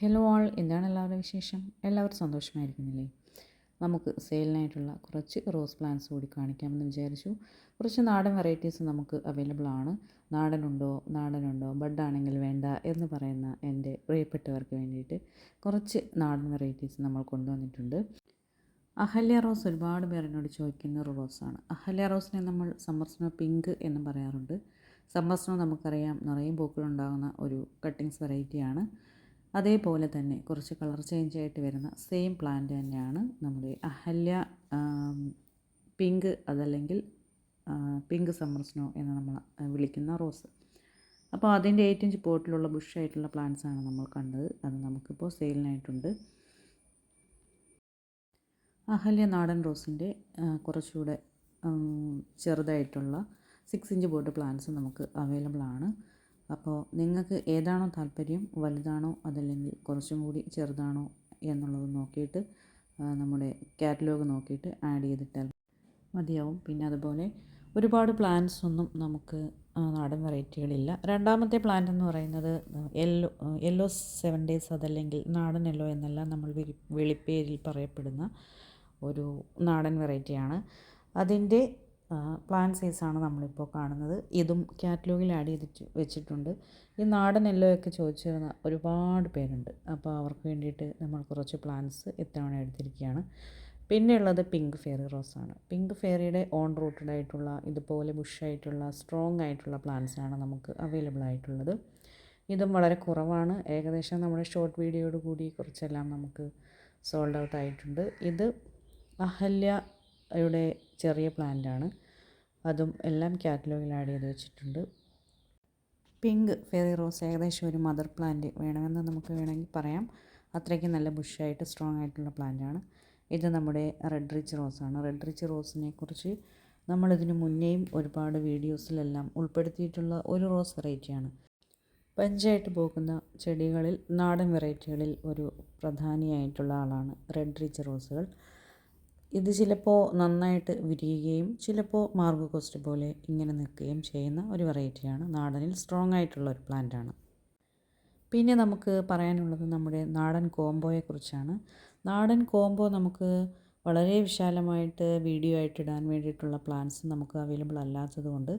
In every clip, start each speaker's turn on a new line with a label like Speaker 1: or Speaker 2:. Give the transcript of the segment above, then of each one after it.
Speaker 1: Hello ആൾ എന്താണ് എല്ലാവരുടെ വിശേഷം? എല്ലാവരും സന്തോഷമായിരിക്കുന്നില്ലേ? നമുക്ക് സെയിലിനായിട്ടുള്ള കുറച്ച് റോസ് പ്ലാന്റ്സ് കൂടി കാണിക്കാമെന്ന് വിചാരിച്ചു. കുറച്ച് നാടൻ വെറൈറ്റീസ് നമുക്ക് അവൈലബിൾ ആണ്. നാടനുണ്ടോ? നാടനുണ്ടോ? ബഡ് ആണെങ്കിൽ വേണ്ട എന്ന് പറയുന്ന എന്റെ പ്രിയപ്പെട്ടവർക്ക് വേണ്ടിയിട്ട് കുറച്ച് നാടൻ വെറൈറ്റീസ് നമ്മൾ കൊണ്ടുവന്നിട്ടുണ്ട്. അഹല്യ റോസ് ഒരുപാട് പേർ എന്നോട് ചോദിക്കുന്ന ഒരു റോസാണ് അഹല്യ റോസിനെ നമ്മൾ സമ്മർ സ്നോ പിങ്ക് എന്ന് പറയാറുണ്ട്. സമ്മർ സ്നോ നമുക്കറിയാം നിറയെ പൂക്കളുണ്ടാകുന്ന ഒരു കട്ടിങ്സ് വെറൈറ്റിയാണ്. അതേപോലെ തന്നെ കുറച്ച് കളർ ചേഞ്ച് ആയിട്ട് വരുന്ന സെയിം പ്ലാന്റ് തന്നെയാണ് നമ്മുടെ അഹല്യ പിങ്ക് അതല്ലെങ്കിൽ പിങ്ക് സമ്മർ സ്നോ എന്ന് നമ്മൾ വിളിക്കുന്ന റോസ് അപ്പോൾ അതിന്റെ എയ്റ്റ് ഇഞ്ച് പോട്ടിലുള്ള ബുഷ് ആയിട്ടുള്ള പ്ലാന്റ്സ് ആണ് നമ്മൾ കണ്ടത്. അത് നമുക്കിപ്പോൾ സെയിലിനായിട്ടുണ്ട് അഹല്യ നാടൻ റോസിന്റെ കുറച്ചുകൂടെ ചെറുതായിട്ടുള്ള സിക്സ് ഇഞ്ച് പോട്ട് പ്ലാന്റ്സ് നമുക്ക് അവൈലബിൾ ആണ്. അപ്പോൾ നിങ്ങൾക്ക് ഏതാണോ താല്പര്യം വലുതാണോ അതല്ലെങ്കിൽ കുറച്ചും കൂടി ചെറുതാണോ എന്നുള്ളത് നോക്കിയിട്ട് നമ്മുടെ കാറ്റലോഗ് നോക്കിയിട്ട് ആഡ് ചെയ്തിട്ടാൽ മതിയാവും. പിന്നെ അതുപോലെ ഒരുപാട് പ്ലാന്റ്സ് ഒന്നും നമുക്ക് നാടൻ വെറൈറ്റികളില്ല. രണ്ടാമത്തെ പ്ലാന്റ് എന്ന് പറയുന്നത് യെല്ലോ യെല്ലോ സെവൻ ഡേയ്സ് അതല്ലെങ്കിൽ നാടൻ യെല്ലോ എന്നെല്ലാം നമ്മൾ വിളി വിളിപ്പേരിൽ പറയപ്പെടുന്ന ഒരു നാടൻ വെറൈറ്റിയാണ്. അതിന്റെ പ്ലാൻ സൈസാണ് നമ്മളിപ്പോൾ കാണുന്നത്. ഇതും കാറ്റലോഗിൽ ആഡ് ചെയ്തിട്ട് വെച്ചിട്ടുണ്ട്. ഈ നാടൻ എല്ലോയൊക്കെ ചോദിച്ചിരുന്ന ഒരുപാട് പേരുണ്ട്. അപ്പോൾ അവർക്ക് വേണ്ടിയിട്ട് നമ്മൾ കുറച്ച് പ്ലാൻസ് ഇത്തവണ എടുത്തിരിക്കുകയാണ്. പിന്നെ ഉള്ളത് പിങ്ക് ഫെയറി റോസാണ് പിങ്ക് ഫെയറിയുടെ ഓൺ റൂട്ടഡ് ആയിട്ടുള്ള ഇതുപോലെ ബുഷായിട്ടുള്ള സ്ട്രോങ് ആയിട്ടുള്ള പ്ലാൻസാണ് നമുക്ക് അവൈലബിൾ ആയിട്ടുള്ളത്. ഇതും വളരെ കുറവാണ്. ഏകദേശം നമ്മുടെ ഷോർട്ട് വീഡിയോയോട് കൂടി കുറച്ചെല്ലാം നമുക്ക് സോൾഡ് ഔട്ട് ആയിട്ടുണ്ട്. ഇത് അഹല്യയുടെ ചെറിയ പ്ലാന്റാണ്. അതും എല്ലാം കാറ്റലോഗിൽ ആഡ് ചെയ്ത് വെച്ചിട്ടുണ്ട്. പിങ്ക് ഫെറി റോസ് ഏകദേശം ഒരു മദർ പ്ലാന്റ് വേണമെന്ന് നമുക്ക് വേണമെങ്കിൽ പറയാം. അത്രയ്ക്ക് നല്ല ബുഷായിട്ട് സ്ട്രോങ് ആയിട്ടുള്ള പ്ലാന്റാണ്. ഇത് നമ്മുടെ റെഡ് റിച്ച് റോസാണ് റെഡ് റിച്ച് റോസിനെ കുറിച്ച് നമ്മളിതിന് മുന്നേയും ഒരുപാട് വീഡിയോസിലെല്ലാം ഉൾപ്പെടുത്തിയിട്ടുള്ള ഒരു റോസ് വെറൈറ്റിയാണ് പഞ്ചായിട്ട് പോകുന്ന ചെടികളിൽ നാടൻ വെറൈറ്റികളിൽ ഒരു പ്രധാനിയായിട്ടുള്ള ആളാണ് റെഡ് റിച്ച് റോസുകൾ. ഇത് ചിലപ്പോൾ നന്നായിട്ട് വിരിയുകയും ചിലപ്പോൾ മാർഗോകോസ്റ്റ് പോലെ ഇങ്ങനെ നിൽക്കുകയും ചെയ്യുന്ന ഒരു വെറൈറ്റിയാണ്. നാടനിൽ സ്ട്രോങ് ആയിട്ടുള്ള ഒരു പ്ലാന്റാണ് പിന്നെ നമുക്ക് പറയാനുള്ളത് നമ്മുടെ നാടൻ കോംബോയെക്കുറിച്ചാണ് നാടൻ കോംബോ നമുക്ക് വളരെ വിശാലമായിട്ട് വീഡിയോ ആയിട്ട് ഇടാൻ വേണ്ടിയിട്ടുള്ള പ്ലാൻസ് നമുക്ക് അവൈലബിൾ അല്ലാത്തതുകൊണ്ട്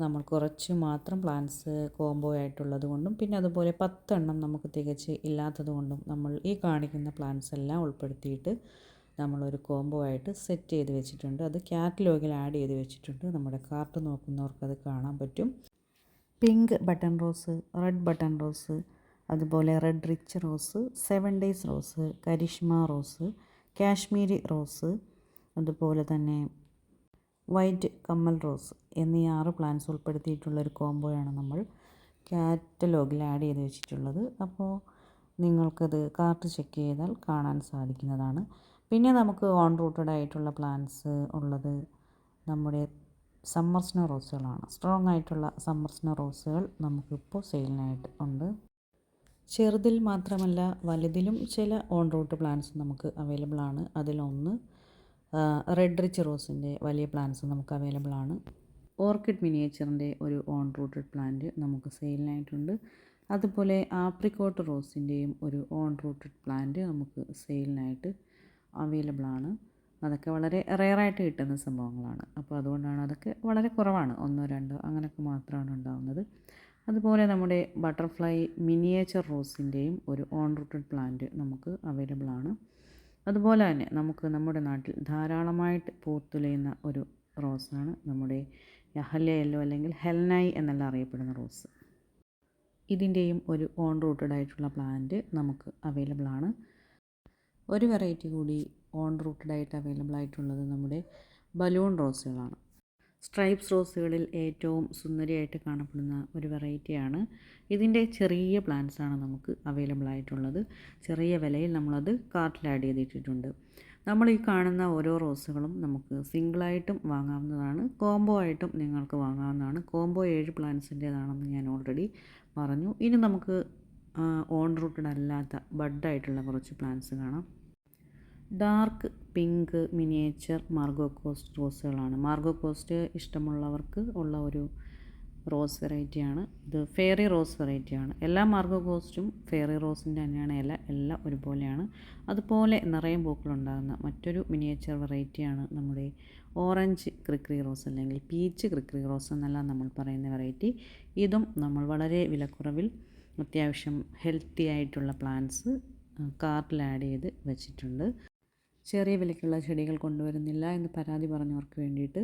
Speaker 1: നമ്മൾ കുറച്ച് മാത്രം പ്ലാൻസ് കോംബോ ആയിട്ടുള്ളത് കൊണ്ടും പിന്നെ അതുപോലെ പത്തെണ്ണം നമുക്ക് തികച്ച് ഇല്ലാത്തത് കൊണ്ടും നമ്മൾ ഈ കാണിക്കുന്ന പ്ലാൻസ് എല്ലാം ഉൾപ്പെടുത്തിയിട്ട് നമ്മളൊരു കോംബോ ആയിട്ട് സെറ്റ് ചെയ്ത് വെച്ചിട്ടുണ്ട്. അത് കാറ്റലോഗിൽ ആഡ് ചെയ്ത് വെച്ചിട്ടുണ്ട്. നമ്മുടെ കാർട്ട് നോക്കുന്നവർക്ക് അത് കാണാൻ പറ്റും. Pink button rose red button rose അതുപോലെ red rich rose seven days rose Karishma rose Kashmiri rose അതുപോലെ തന്നെ വൈറ്റ് കമ്മൽ റോസ് എന്നീ ആറ് പ്ലാന്റ്സ് ഉൾപ്പെടുത്തിയിട്ടുള്ള ഒരു കോംബോയാണ് നമ്മൾ കാറ്റലോഗിൽ ആഡ് ചെയ്ത് വെച്ചിട്ടുള്ളത്. അപ്പോൾ നിങ്ങൾക്കത് കാർട്ട് ചെക്ക് ചെയ്താൽ കാണാൻ സാധിക്കുന്നതാണ്. പിന്നെ നമുക്ക് ഓൺ റൂട്ടഡ് ആയിട്ടുള്ള പ്ലാന്റ്സ് ഉള്ളത് നമ്മുടെ സമ്മർ സ്നോ റോസുകളാണ് സ്ട്രോങ് ആയിട്ടുള്ള സമ്മർ സ്നോ റോസുകൾ നമുക്കിപ്പോൾ സെയിലിനായിട്ട് ഉണ്ട്. ചെറുതിൽ മാത്രമല്ല വലുതിലും ചില ഓൺ റൂട്ട് പ്ലാന്റ്സ് നമുക്ക് അവൈലബിൾ ആണ്. അതിലൊന്ന് റെഡ് റിച്ച് റോസിന്റെ വലിയ പ്ലാന്റ്സ് നമുക്ക് അവൈലബിൾ ആണ്. ഓർക്കിഡ് മിനിയേച്ചറിന്റെ ഒരു ഓൺ റൂട്ടഡ് പ്ലാന്റ് നമുക്ക് സെയിലിനായിട്ടുണ്ട് അതുപോലെ ആപ്രിക്കോട്ട് റോസിന്റെയും ഒരു ഓൺ റൂട്ടഡ് പ്ലാന്റ് നമുക്ക് സെയിലിനായിട്ട് അവൈലബിൾ ആണ്. അതൊക്കെ വളരെ റെയറായിട്ട് കിട്ടുന്ന സംഭവങ്ങളാണ്. അപ്പോൾ അതുകൊണ്ടാണ് അതൊക്കെ വളരെ കുറവാണ്. ഒന്നോ രണ്ടോ അങ്ങനെയൊക്കെ മാത്രമാണ് ഉണ്ടാകുന്നത് അതുപോലെ നമ്മുടെ ബട്ടർഫ്ലൈ മിനിയേച്ചർ റോസിന്റെയും ഒരു ഓൺ റൂട്ടഡ് പ്ലാന്റ് നമുക്ക് അവൈലബിൾ ആണ്. അതുപോലെ തന്നെ നമുക്ക് നമ്മുടെ നാട്ടിൽ ധാരാളമായിട്ട് പൂത്തുലയുന്ന ഒരു റോസാണ് നമ്മുടെ യഹല്യ യെല്ലോ അല്ലെങ്കിൽ ഹെൽനായി എന്നല്ല അറിയപ്പെടുന്ന റോസ് ഇതിന്റെയും ഒരു ഓൺ റൂട്ടഡ് ആയിട്ടുള്ള പ്ലാന്റ് നമുക്ക് അവൈലബിൾ ആണ്. ഒരു വെറൈറ്റി കൂടി ഓൺ റൂട്ടഡ് ആയിട്ട് അവൈലബിൾ ആയിട്ടുള്ളത് നമ്മുടെ ബലൂൺ റോസുകളാണ് സ്ട്രൈപ്സ് റോസുകളിൽ ഏറ്റവും സുന്ദരിയായിട്ട് കാണപ്പെടുന്ന ഒരു വെറൈറ്റിയാണ് ഇതിന്റെ ചെറിയ പ്ലാന്റ്സ് ആണ് നമുക്ക് അവൈലബിൾ ആയിട്ടുള്ളത്. ചെറിയ വിലയിൽ നമ്മളത് കാർട്ടിൽ ആഡ് ചെയ്തിട്ടിട്ടുണ്ട്. നമ്മൾ ഈ കാണുന്ന ഓരോ റോസുകളും നമുക്ക് സിംഗിളായിട്ടും വാങ്ങാവുന്നതാണ്. കോംബോ ആയിട്ടും നിങ്ങൾക്ക് വാങ്ങാവുന്നതാണ്. കോംബോ ഏഴ് പ്ലാന്റ്സിന്റേതാണെന്ന് ഞാൻ ഓൾറെഡി പറഞ്ഞു. ഇനി നമുക്ക് ഓൺ റൂട്ടഡ് അല്ലാത്ത ബഡായിട്ടുള്ള കുറച്ച് പ്ലാന്റ്സ് കാണാം. Dark pink miniature Margo coast റോസുകളാണ് Margo cost ഇഷ്ടമുള്ളവർക്ക് ഉള്ള ഒരു റോസ് വെറൈറ്റിയാണ് ഇത് ഫെയറി റോസ് വെറൈറ്റിയാണ് എല്ലാ മാർഗോ കോസ്റ്റും ഫെയറി റോസിന്റെ തന്നെയാണ്. ഇല എല്ലാം ഒരുപോലെയാണ്. അതുപോലെ നിറയെ പൂക്കളുണ്ടാകുന്ന മറ്റൊരു മിനിയേച്ചർ വെറൈറ്റിയാണ് നമ്മുടെ ഓറഞ്ച് ക്രിക്രി റോസ് അല്ലെങ്കിൽ പീച്ച് ക്രിക്രി റോസ് എന്നല്ല നമ്മൾ പറയുന്ന വെറൈറ്റി ഇതും നമ്മൾ വളരെ വിലക്കുറവിൽ അത്യാവശ്യം ഹെൽത്തി ആയിട്ടുള്ള പ്ലാന്റ്സ് കാർട്ടിൽ ആഡ് ചെയ്ത് വെച്ചിട്ടുണ്ട്. ചെറിയ വിലയ്ക്കുള്ള ചെടികൾ കൊണ്ടുവരുന്നില്ല എന്ന് പരാതി പറഞ്ഞവർക്ക് വേണ്ടിയിട്ട്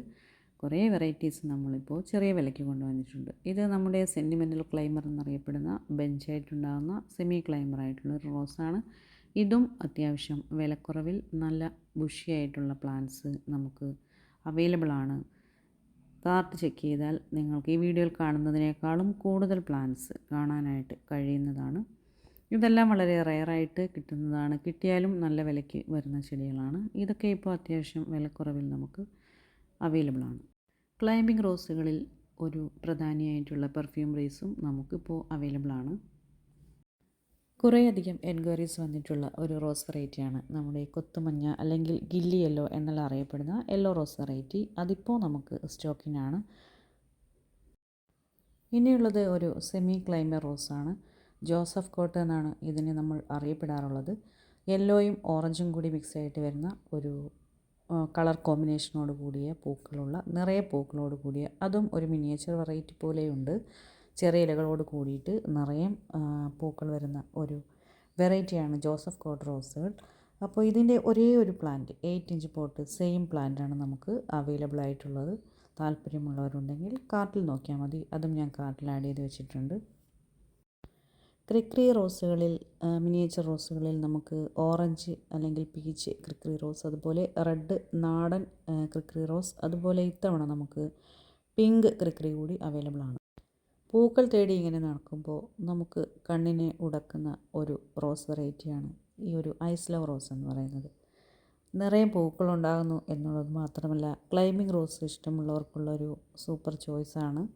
Speaker 1: കുറേ വെറൈറ്റീസ് നമ്മളിപ്പോൾ ചെറിയ വിലയ്ക്ക് കൊണ്ടുവന്നിട്ടുണ്ട്. ഇത് നമ്മുടെ സെന്റിമെന്റൽ ക്ലൈമർ എന്നറിയപ്പെടുന്ന ബെഞ്ചായിട്ടുണ്ടാകുന്ന സെമി ക്ലൈമർ ആയിട്ടുള്ള ഒരു റോസാണ് ഇതും അത്യാവശ്യം വിലക്കുറവിൽ നല്ല ബുഷിയായിട്ടുള്ള പ്ലാന്റ്സ് നമുക്ക് അവൈലബിൾ ആണ്. കാർട്ട് ചെക്ക് ചെയ്താൽ നിങ്ങൾക്ക് ഈ വീഡിയോയിൽ കാണുന്നതിനേക്കാളും കൂടുതൽ പ്ലാന്റ്സ് കാണാനായിട്ട് കഴിയുന്നതാണ്. ഇതെല്ലാം വളരെ റെയറായിട്ട് കിട്ടുന്നതാണ്. കിട്ടിയാലും നല്ല വിലയ്ക്ക് വരുന്ന ചെടികളാണ്. ഇതൊക്കെ ഇപ്പോൾ അത്യാവശ്യം വിലക്കുറവിൽ നമുക്ക് അവൈലബിളാണ് ക്ലൈമ്പിംഗ് റോസുകളിൽ ഒരു പ്രധാനിയായിട്ടുള്ള പെർഫ്യൂം റേസും നമുക്കിപ്പോൾ അവൈലബിൾ ആണ്. കുറേയധികം എൻക്വയറീസ് വന്നിട്ടുള്ള ഒരു റോസ് വെറൈറ്റിയാണ് നമ്മുടെ കൊത്തുമഞ്ഞ അല്ലെങ്കിൽ ഗില്ലി യെല്ലോ എന്നുള്ള അറിയപ്പെടുന്ന യെല്ലോ റോസ് വെറൈറ്റി. അതിപ്പോൾ നമുക്ക് സ്റ്റോക്കിനാണ്. ഇനിയുള്ളത് ഒരു സെമി ക്ലൈമർ റോസാണ് ജോസഫ് കോട്ട് എന്നാണ് ഇതിനെ നമ്മൾ അറിയപ്പെടാറുള്ളത്. യെല്ലോയും ഓറഞ്ചും കൂടി മിക്സ് ആയിട്ട് വരുന്ന ഒരു കളർ കോമ്പിനേഷനോട് കൂടിയ പൂക്കളുള്ള നിറയെ പൂക്കളോട് കൂടിയ അതും ഒരു മിനിയേച്ചർ വെറൈറ്റി പോലെയുണ്ട്. ചെറിയ ഇലകളോട് കൂടിയിട്ട് നിറയെ പൂക്കൾ വരുന്ന ഒരു വെറൈറ്റിയാണ് ജോസഫ് കോട്ട് റോസുകൾ. അപ്പോൾ ഇതിന്റെ ഒരേ ഒരു plant eight inch pot same പ്ലാന്റാണ് നമുക്ക് അവൈലബിൾ ആയിട്ടുള്ളത്. താല്പര്യമുള്ളവരുണ്ടെങ്കിൽ കാർട്ടിൽ നോക്കിയാൽ മതി. അതും ഞാൻ കാർട്ടിൽ ആഡ് ചെയ്ത് വെച്ചിട്ടുണ്ട്. ക്രിക്രി റോസുകളിൽ മിനിയേച്ചർ റോസുകളിൽ നമുക്ക് ഓറഞ്ച് അല്ലെങ്കിൽ പീച്ച് ക്രിക്രി റോസ് അതുപോലെ റെഡ് നാടൻ ക്രിക്രി റോസ് അതുപോലെ ഇത്തവണ നമുക്ക് പിങ്ക് ക്രിക്രി കൂടി അവൈലബിൾ ആണ്. പൂക്കൾ തേടി ഇങ്ങനെ നടക്കുമ്പോൾ നമുക്ക് കണ്ണിനെ ഉടക്കുന്ന ഒരു റോസ് വെറൈറ്റിയാണ് ഈ ഒരു ഐസ് ലവ് റോസ് എന്ന് പറയുന്നത്. നിറയെ പൂക്കളുണ്ടാകുന്നു എന്നുള്ളത് മാത്രമല്ല ക്ലൈമ്പിംഗ് റോസ് ഇഷ്ടമുള്ളവർക്കുള്ള ഒരു സൂപ്പർ ചോയ്സാണ്.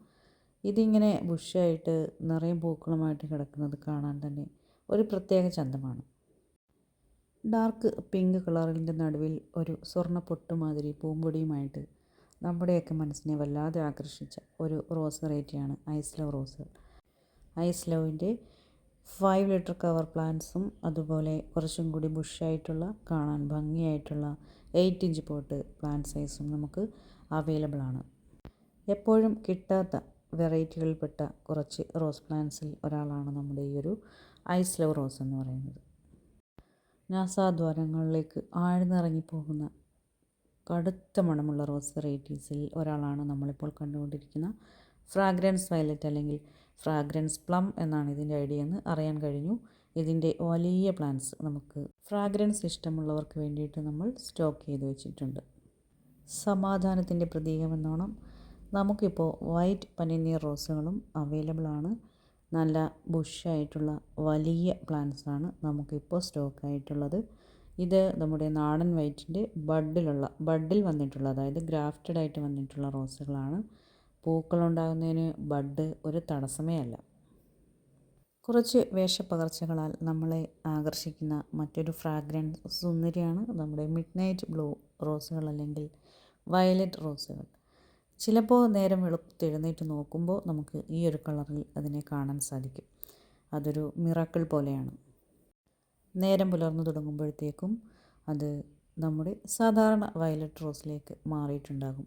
Speaker 1: ഇതിങ്ങനെ ബുഷായിട്ട് നിറയെ പൂക്കളുമായിട്ട് കിടക്കുന്നത് കാണാൻ തന്നെ ഒരു പ്രത്യേക ചന്തമാണ്. ഡാർക്ക് പിങ്ക് കളറിന്റെ നടുവിൽ ഒരു സ്വർണ പൊട്ടുമാതിരി പൂമ്പൊടിയുമായിട്ട് നമ്മുടെയൊക്കെ മനസ്സിനെ വല്ലാതെ ആകർഷിച്ച ഒരു റോസ് വെറൈറ്റിയാണ് ഐസ് ലവ് റോസ് ഐസ് ലവിന്റെ ഫൈവ് ലിറ്റർ കവർ പ്ലാന്റ്സും അതുപോലെ കുറച്ചും കൂടി ബുഷായിട്ടുള്ള കാണാൻ ഭംഗിയായിട്ടുള്ള എയ്റ്റ് ഇഞ്ച് പോട്ട് പ്ലാന്റ് സൈസും നമുക്ക് അവൈലബിൾ ആണ് എപ്പോഴും കിട്ടാത്ത വെറൈറ്റികളിൽപ്പെട്ട കുറച്ച് റോസ് പ്ലാന്റ്സിൽ ഒരാളാണ് നമ്മുടെ ഈ ഒരു ഐസ് ലവ് റോസ് എന്ന് പറയുന്നത്. നാസാദ്വാരങ്ങളിലേക്ക് ആഴ്ന്നിറങ്ങിപ്പോകുന്ന കടുത്ത മണമുള്ള റോസ് വെറൈറ്റീസിൽ ഒരാളാണ് നമ്മളിപ്പോൾ കണ്ടുകൊണ്ടിരിക്കുന്ന. ഫ്രാഗ്രൻസ് വയലറ്റ് അല്ലെങ്കിൽ ഫ്രാഗ്രൻസ് പ്ലം എന്നാണ് ഇതിന്റെ ഐഡിയ എന്ന് അറിയാൻ കഴിഞ്ഞു. ഇതിന്റെ വലിയ പ്ലാന്റ്സ് നമുക്ക് ഫ്രാഗ്രൻസ് ഇഷ്ടമുള്ളവർക്ക് വേണ്ടിയിട്ട് നമ്മൾ സ്റ്റോക്ക് ചെയ്ത് വെച്ചിട്ടുണ്ട്. സമാധാനത്തിന്റെ പ്രതീകമെന്നോണം നമുക്കിപ്പോൾ വൈറ്റ് പനിനീർ റോസുകളും അവൈലബിൾ ആണ്. നല്ല ബുഷായിട്ടുള്ള വലിയ പ്ലാന്റ്സാണ് നമുക്കിപ്പോൾ സ്റ്റോക്ക് ആയിട്ടുള്ളത് ഇത് നമ്മുടെ നാടൻ വൈറ്റിന്റെ ബഡിലുള്ള ബഡിൽ വന്നിട്ടുള്ള അതായത് ഗ്രാഫ്റ്റഡ് ആയിട്ട് വന്നിട്ടുള്ള റോസുകളാണ്. പൂക്കളുണ്ടാകുന്നതിന് ബഡ് ഒരു തടസ്സമേ അല്ല. കുറച്ച് വേഷപ്പകർച്ചകളാൽ നമ്മളെ ആകർഷിക്കുന്ന മറ്റൊരു ഫ്രാഗ്രൻസ് സുന്ദരിയാണ് നമ്മുടെ മിഡ് നൈറ്റ് ബ്ലൂ റോസുകൾ അല്ലെങ്കിൽ വയലറ്റ് റോസുകൾ. ചിലപ്പോൾ നേരം വെളുത്തെഴുന്നേറ്റ് നോക്കുമ്പോൾ നമുക്ക് ഈ ഒരു കളറിൽ അതിനെ കാണാൻ സാധിക്കും. അതൊരു മിറാക്കിൾ പോലെയാണ്. നേരം പുലർന്നു തുടങ്ങുമ്പോഴത്തേക്കും അത് നമ്മുടെ സാധാരണ വയലറ്റ് റോസിലേക്ക് മാറിയിട്ടുണ്ടാകും.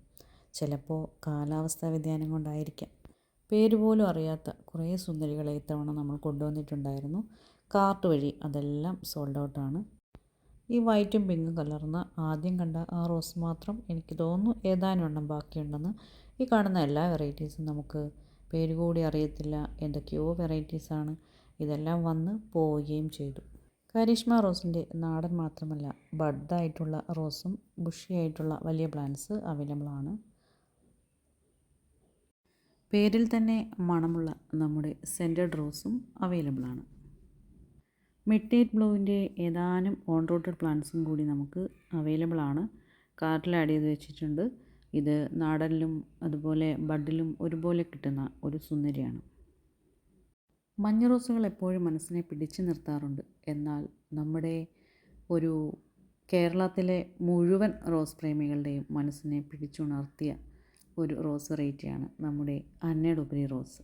Speaker 1: ചിലപ്പോൾ കാലാവസ്ഥാ വ്യതിയാനം കൊണ്ടായിരിക്കാം. പേര് പോലും അറിയാത്ത കുറേ സുന്ദരികളെ ഇത്തവണ നമ്മൾ കൊണ്ടുവന്നിട്ടുണ്ടായിരുന്നു. കാർട്ട് വഴി അതെല്ലാം സോൾഡ് ഔട്ടാണ്. ഈ വൈറ്റും പിങ്കും കലർന്ന ആദ്യം കണ്ട ആ റോസ് മാത്രം എനിക്ക് തോന്നുന്നു ഏതാനും എണ്ണം ബാക്കിയുണ്ടെന്ന് ഈ കാണുന്ന എല്ലാ വെറൈറ്റീസും നമുക്ക് പേര് കൂടി അറിയത്തില്ല. എന്തൊക്കെയോ വെറൈറ്റീസാണ്. ഇതെല്ലാം വന്ന് പോവുകയും ചെയ്തു. കരിഷ്മ റോസിന്റെ നാടൻ മാത്രമല്ല ബഡായിട്ടുള്ള റോസും ബുഷിയായിട്ടുള്ള വലിയ പ്ലാന്റ്സ് അവൈലബിൾ ആണ് പേരിൽ തന്നെ മണമുള്ള നമ്മുടെ സെന്റഡ് റോസും അവൈലബിൾ ആണ് മിഡ് ബ്ലൂവിന്റെ ഏതാനും ഓൺ റൂട്ടഡ് പ്ലാന്റ്സും കൂടി നമുക്ക് അവൈലബിൾ ആണ് കാർട്ടിൽ ആഡ് ചെയ്ത് വെച്ചിട്ടുണ്ട്. ഇത് നാടനിലും അതുപോലെ ബഡിലും ഒരുപോലെ കിട്ടുന്ന ഒരു സുന്ദരിയാണ്. മഞ്ഞ റോസുകൾ എപ്പോഴും മനസ്സിനെ പിടിച്ചു നിർത്താറുണ്ട്. എന്നാൽ നമ്മുടെ ഒരു കേരളത്തിലെ മുഴുവൻ റോസ് പ്രേമികളുടെയും മനസ്സിനെ പിടിച്ചുണർത്തിയ ഒരു റോസ് വെറൈറ്റിയാണ് നമ്മുടെ അന്നേഡുപ്രി റോസ്.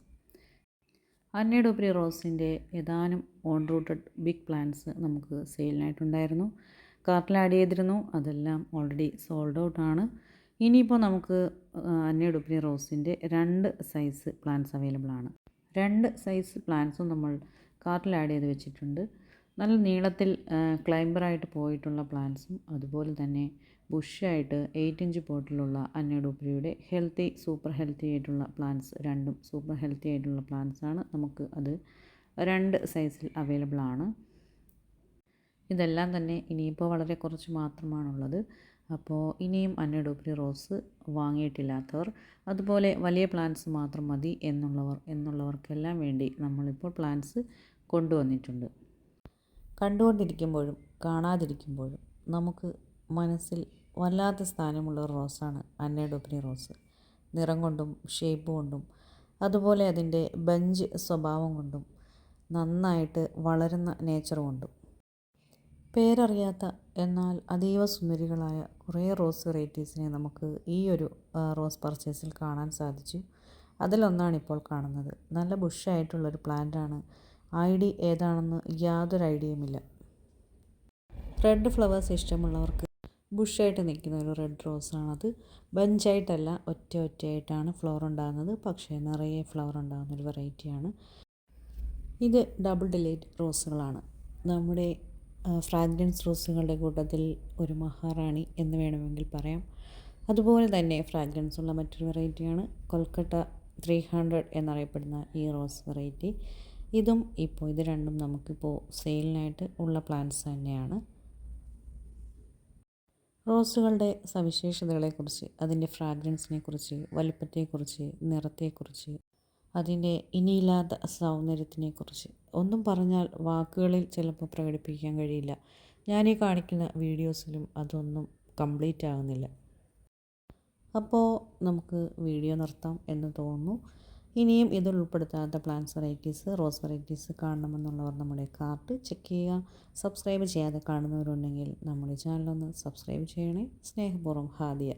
Speaker 1: അന്നേഡുപ്രി റോസിന്റെ ഏതാനും ഓൺ റൂട്ടഡ് ബിഗ് പ്ലാന്റ്സ് നമുക്ക് സെയിലിനായിട്ടുണ്ടായിരുന്നു. കാർട്ടിൽ ആഡ് ചെയ്തിരുന്നു അതെല്ലാം ഓൾറെഡി സോൾഡ് ഔട്ട് ആണ്. ഇനിയിപ്പോൾ നമുക്ക് അന്നേഡുപ്രി റോസിന്റെ രണ്ട് സൈസ് പ്ലാന്റ്സ് അവൈലബിൾ ആണ്. രണ്ട് സൈസ് പ്ലാന്റ്സും നമ്മൾ കാർട്ടിൽ ആഡ് ചെയ്ത് വെച്ചിട്ടുണ്ട്. നല്ല നീളത്തിൽ ക്ലൈംബറായിട്ട് പോയിട്ടുള്ള പ്ലാന്റ്സും അതുപോലെ തന്നെ ബുഷായിട്ട് എയ്റ്റ് ഇഞ്ച് പോട്ടിലുള്ള അന്നഡൂപ്രിയുടെ ഹെൽത്തി സൂപ്പർ ഹെൽത്തി ആയിട്ടുള്ള പ്ലാന്റ്സ് രണ്ടും സൂപ്പർ ഹെൽത്തി ആയിട്ടുള്ള പ്ലാന്റ്സ് ആണ് നമുക്ക് അത് രണ്ട് സൈസിൽ അവൈലബിൾ ആണ് ഇതെല്ലാം തന്നെ ഇനിയിപ്പോൾ വളരെ കുറച്ച് മാത്രമാണുള്ളത്. അപ്പോൾ ഇനിയും അന്നഡോപ്രി റോസ് വാങ്ങിയിട്ടില്ലാത്തവർ അതുപോലെ വലിയ പ്ലാന്റ്സ് മാത്രം മതി എന്നുള്ളവർ എന്നുള്ളവർക്കെല്ലാം വേണ്ടി നമ്മളിപ്പോൾ പ്ലാന്റ്സ് കൊണ്ടുവന്നിട്ടുണ്ട്. കണ്ടുകൊണ്ടിരിക്കുമ്പോഴും കാണാതിരിക്കുമ്പോഴും നമുക്ക് മനസ്സിൽ വല്ലാത്ത സ്ഥാനമുള്ള റോസാണ് അന്നഡോപ്രി റോസ്. നിറം കൊണ്ടും ഷേപ്പ് കൊണ്ടും അതുപോലെ അതിന്റെ ബഞ്ച് സ്വഭാവം കൊണ്ടും നന്നായിട്ട് വളരുന്ന നേച്ചർ കൊണ്ടും. പേരറിയാത്ത എന്നാൽ അതീവ സുന്ദരികളായ കുറേ റോസ് വെറൈറ്റീസിനെ നമുക്ക് ഈ ഒരു റോസ് പർച്ചേസിൽ കാണാൻ സാധിച്ചു. അതിലൊന്നാണ് ഇപ്പോൾ കാണുന്നത്. നല്ല ബുഷായിട്ടുള്ളൊരു പ്ലാന്റാണ്. ഐ ഡി ഏതാണെന്ന് യാതൊരു ഐഡിയയുമില്ല. റെഡ് ഫ്ലവേഴ്സ് ഇഷ്ടമുള്ളവർക്ക് ബുഷായിട്ട് നിൽക്കുന്ന ഒരു റെഡ് റോസാണത്. ബഞ്ചായിട്ടല്ല ഒറ്റ ഒറ്റയായിട്ടാണ് ഫ്ലവർ ഉണ്ടാകുന്നത്. പക്ഷേ നിറയെ ഫ്ലവർ ഉണ്ടാകുന്ന ഒരു വെറൈറ്റിയാണ്. ഇത് ഡബിൾ ഡിലേറ്റ് റോസുകളാണ്. നമ്മുടെ ഫ്രാഗ്രൻസ് റോസുകളുടെ കൂട്ടത്തിൽ ഒരു മഹാറാണി എന്ന് വേണമെങ്കിൽ പറയാം. അതുപോലെ തന്നെ ഫ്രാഗ്രൻസ് ഉള്ള മറ്റൊരു വെറൈറ്റിയാണ് കൊൽക്കട്ട ത്രീ ഹൺഡ്രഡ് എന്നറിയപ്പെടുന്ന ഈ റോസ് വെറൈറ്റി ഇതും ഇപ്പോൾ ഇത് രണ്ടും നമുക്കിപ്പോൾ സെയിലിനായിട്ട് ഉള്ള പ്ലാന്റ്സ് തന്നെയാണ്. റോസുകളുടെ സവിശേഷതകളെക്കുറിച്ച് അതിന്റെ ഫ്രാഗ്രൻസിനെ കുറിച്ച് വലിപ്പത്തെക്കുറിച്ച് നിറത്തെക്കുറിച്ച് അതിന്റെ ഇനിയില്ലാത്ത സൗന്ദര്യത്തിനെക്കുറിച്ച്. ഒന്നും പറഞ്ഞാൽ വാക്കുകളിൽ ചിലപ്പോൾ പ്രകടിപ്പിക്കാൻ കഴിയില്ല. ഞാനീ കാണിക്കുന്ന വീഡിയോസിലും അതൊന്നും കംപ്ലീറ്റ് ആകുന്നില്ല അപ്പോൾ നമുക്ക് വീഡിയോ നിർത്താം എന്ന് തോന്നുന്നു. ഇനിയും ഇതിൽ ഉൾപ്പെടുത്താത്ത പ്ലാന്റ്സ് വെറൈറ്റീസ് റോസ് വെറൈറ്റീസ് കാണണമെന്നുള്ളവർ നമ്മുടെ കാർട്ട് ചെക്ക് ചെയ്യുക. സബ്സ്ക്രൈബ് ചെയ്യാതെ കാണുന്നവരുണ്ടെങ്കിൽ നമ്മുടെ ചാനലൊന്ന് സബ്സ്ക്രൈബ് ചെയ്യണേ. സ്നേഹപൂർവം ഹാദിയ.